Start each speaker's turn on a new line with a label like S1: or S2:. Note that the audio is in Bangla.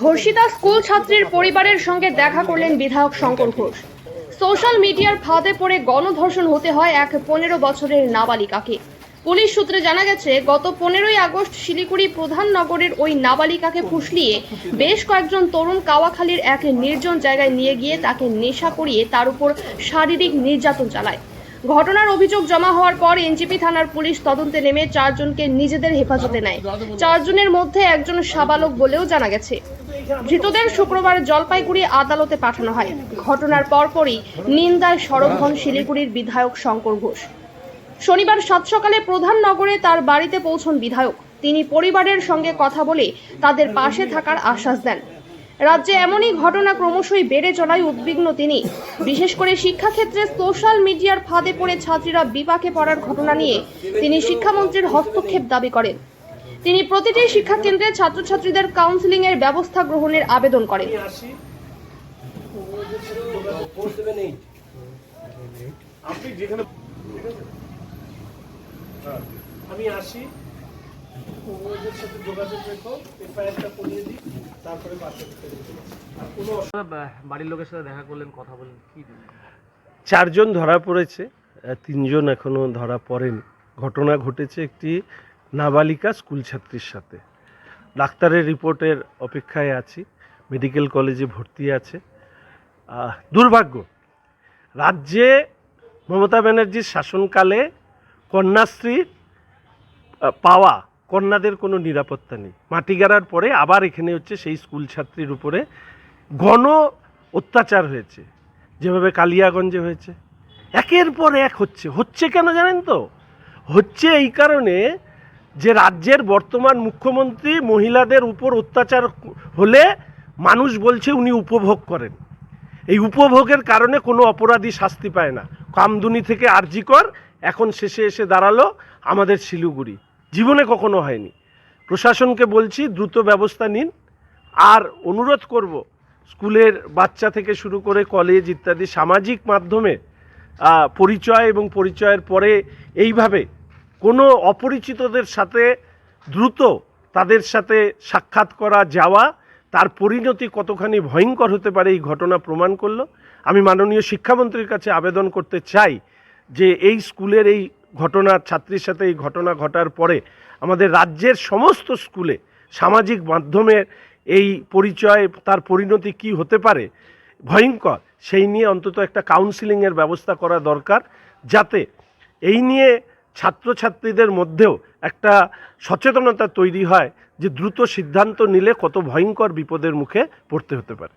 S1: ধর্ষিতা স্কুল ছাত্রীর পরিবারের সঙ্গে দেখা করলেন বিধায়ক শঙ্কর ঘোষ। সোশ্যাল মিডিয়ার ফাঁদে পড়ে গণধর্ষণ হতে হয় এক পনেরো বছরের নাবালিকাকে। পুলিশ সূত্রে জানা গেছে, গত পনেরোই আগস্ট শিলিগুড়ি প্রধান নগরের ওই নাবালিকাকে ফুসলিয়ে বেশ কয়েকজন তরুণ কাওয়াখালীর এক নির্জন জায়গায় নিয়ে গিয়ে তাকে নেশা করিয়ে তার উপর শারীরিক নির্যাতন চালায়। ঘটনার অভিযোগ জমা হওয়ার পর এনজিপি থানার পুলিশ তদন্তে নেমে চারজনকে নিজেদের হেফাজতে নেয়। চারজনের মধ্যে একজন সাবালক বলেও জানা গেছে। ধৃতদের শুক্রবার জলপাইগুড়ি আদালতে পাঠানো হয়। ঘটনার পরপরই নিন্দায় সরব হন শিলিগুড়ির বিধায়ক শঙ্কর ঘোষ। শনিবার সাত সকালে প্রধান নগরে তার বাড়িতে পৌঁছন বিধায়ক। তিনি পরিবারের সঙ্গে কথা বলে তাদের পাশে থাকার আশ্বাস দেন। রাজ্যে এমনই ঘটনা ক্রমশই বেড়ে চলায় উদ্বিগ্ন তিনি। বিশেষ করে শিক্ষাক্ষেত্রে সোশ্যাল মিডিয়ার ফাঁদে পড়ে ছাত্রীরা বিপাকে পড়ার ঘটনা নিয়ে তিনি শিক্ষামন্ত্রীর হস্তক্ষেপ দাবি করেন। তিনি প্রতিটি শিক্ষাকেন্দ্রে ছাত্রছাত্রীদের কাউন্সিলিং এর ব্যবস্থা গ্রহণের আবেদন করেন।
S2: আমি আসি ফোর সেভেন এইট আপনি যেখানে হ্যাঁ, আমি আসি। সাথে যোগাযোগ রেখো এফআইআরটা করিয়ে দিই। তারপরে
S3: বাড়ির লোকের সাথে দেখা করলেন কথা বললেন কি
S2: চারজন ধরা পড়েছে তিনজন এখনও ধরা পড়েনি। ঘটনা ঘটেছে একটি নাবালিকা স্কুল ছাত্রীর সাথে। ডাক্তারের রিপোর্টের অপেক্ষায় আছি মেডিকেল কলেজে ভর্তি আছে। দুর্ভাগ্য রাজ্যে মমতা ব্যানার্জির শাসনকালে কন্যাশ্রী পাওয়া কন্যাদের কোনো নিরাপত্তা নেই। মাটি গাড়ার পরে আবার এখানে হচ্ছে সেই স্কুল ছাত্রীর উপরে ঘন অত্যাচার হয়েছে। যেভাবে কালিয়াগঞ্জে হয়েছে। একের পর এক হচ্ছে। হচ্ছে কেন জানেন তো? হচ্ছে এই কারণে যে রাজ্যের বর্তমান মুখ্যমন্ত্রী মহিলাদের উপর অত্যাচার হলে মানুষ বলছে উনি উপভোগ করেন। এই উপভোগের কারণে কোনো অপরাধী শাস্তি পায় না। কামদুনি থেকে আরজিকর এখন শেষে এসে দাঁড়াল আমাদের শিলিগুড়ি। জীবনে কখনো হয়নি। প্রশাসনকে বলছি, দ্রুত ব্যবস্থা নিন। আর অনুরোধ করব, স্কুলের বাচ্চা থেকে শুরু করে কলেজ ইত্যাদি সামাজিক মাধ্যমে পরিচয় এবং পরিচয়ের পরে এইভাবে কোনো অপরিচিতদের সাথে দ্রুত তাদের সাথে সাক্ষাৎ করা, যাওয়া, তার পরিণতি কতখানি ভয়ঙ্কর হতে পারে এই ঘটনা প্রমাণ করল। আমি মাননীয় শিক্ষামন্ত্রীর কাছে আবেদন করতে চাই যে এই স্কুলের এই ঘটনা, ছাত্রীর সাথে এই ঘটনা ঘটার পরে আমাদের রাজ্যের সমস্ত স্কুলে সামাজিক মাধ্যমের এই পরিচয়, তার পরিণতি কি হতে পারে, ভয়ঙ্কর, সেই নিয়ে অন্তত একটা কাউন্সিলিংয়ের ব্যবস্থা করা দরকার যাতে এই নিয়ে ছাত্রছাত্রীদের মধ্যেও একটা সচেতনতা তৈরি হয় যে দ্রুত সিদ্ধান্ত নিলে কত ভয়ঙ্কর বিপদের মুখে পড়তে হতে পারে।